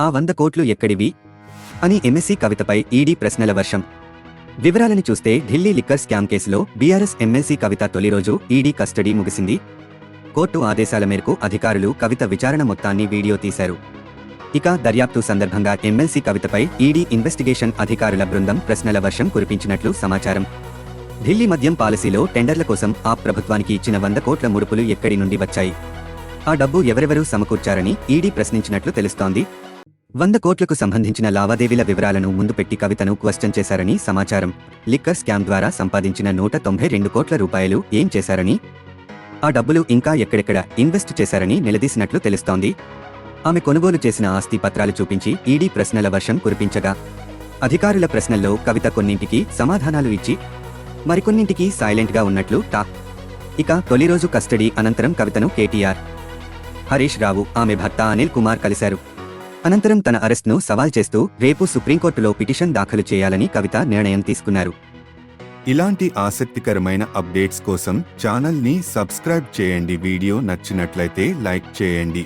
ఆ వంద కోట్లు ఎక్కడివి? అని ఎంఎస్సీ కవితపై ఈడీ ప్రశ్నల వర్షం. వివరాలను చూస్తే ఢిల్లీ లిక్కర్ స్కామ్ కేసులో బీఆర్ఎస్ ఎమ్మెల్సీ కవిత తొలి రోజు ఈడీ కస్టడీ ముగిసింది. కోర్టు ఆదేశాల మేరకు అధికారులు కవిత విచారణ మొత్తాన్ని వీడియో తీశారు. ఇక దర్యాప్తు సందర్భంగా ఎమ్మెల్సీ కవితపై ఈడీ ఇన్వెస్టిగేషన్ అధికారుల బృందం ప్రశ్నల వర్షం కురిపించినట్లు సమాచారం. ఢిల్లీ మద్యం పాలసీలో టెండర్ల కోసం ఆ ప్రభుత్వానికి ఇచ్చిన వంద కోట్ల ముడుపులు ఎక్కడి నుండి వచ్చాయి? ఆ డబ్బు ఎవరెవరూ సమకూర్చారని ఈడీ ప్రశ్నించినట్లు తెలుస్తోంది. వంద కోట్లకు సంబంధించిన లావాదేవీల వివరాలను ముందు పెట్టి కవితను క్వశ్చన్ చేశారని సమాచారం. లిక్కర్ స్కామ్ ద్వారా సంపాదించిన నూట తొంభై రెండు కోట్ల రూపాయలు ఏం చేశారని? ఆ డబ్బులు ఇంకా ఎక్కడెక్కడ ఇన్వెస్ట్ చేశారని నిలదీసినట్లు తెలుస్తోంది. ఆమె కొనుగోలు చేసిన ఆస్తి పత్రాలు చూపించి ఈడీ ప్రశ్నల వర్షం కురిపించగా అధికారుల ప్రశ్నల్లో కవిత కొన్నింటికి సమాధానాలు ఇచ్చి మరికొన్నింటికి సైలెంట్గా ఉన్నట్లు టాక్ ఇక తొలి రోజు కస్టడీ అనంతరం కవితను కేటీఆర్ హరీష్ రావు ఆమె భర్త అనిల్ కుమార్ కలిశారు. అనంతరం తన అరెస్ట్ను సవాల్ చేస్తూ రేపు సుప్రీంకోర్టులో పిటిషన్ దాఖలు చేయాలని కవిత నిర్ణయం తీసుకున్నారు. ఇలాంటి ఆసక్తికరమైన అప్డేట్స్ కోసం ఛానల్ని సబ్స్క్రైబ్ చేయండి. వీడియో నచ్చినట్లయితే లైక్ చేయండి.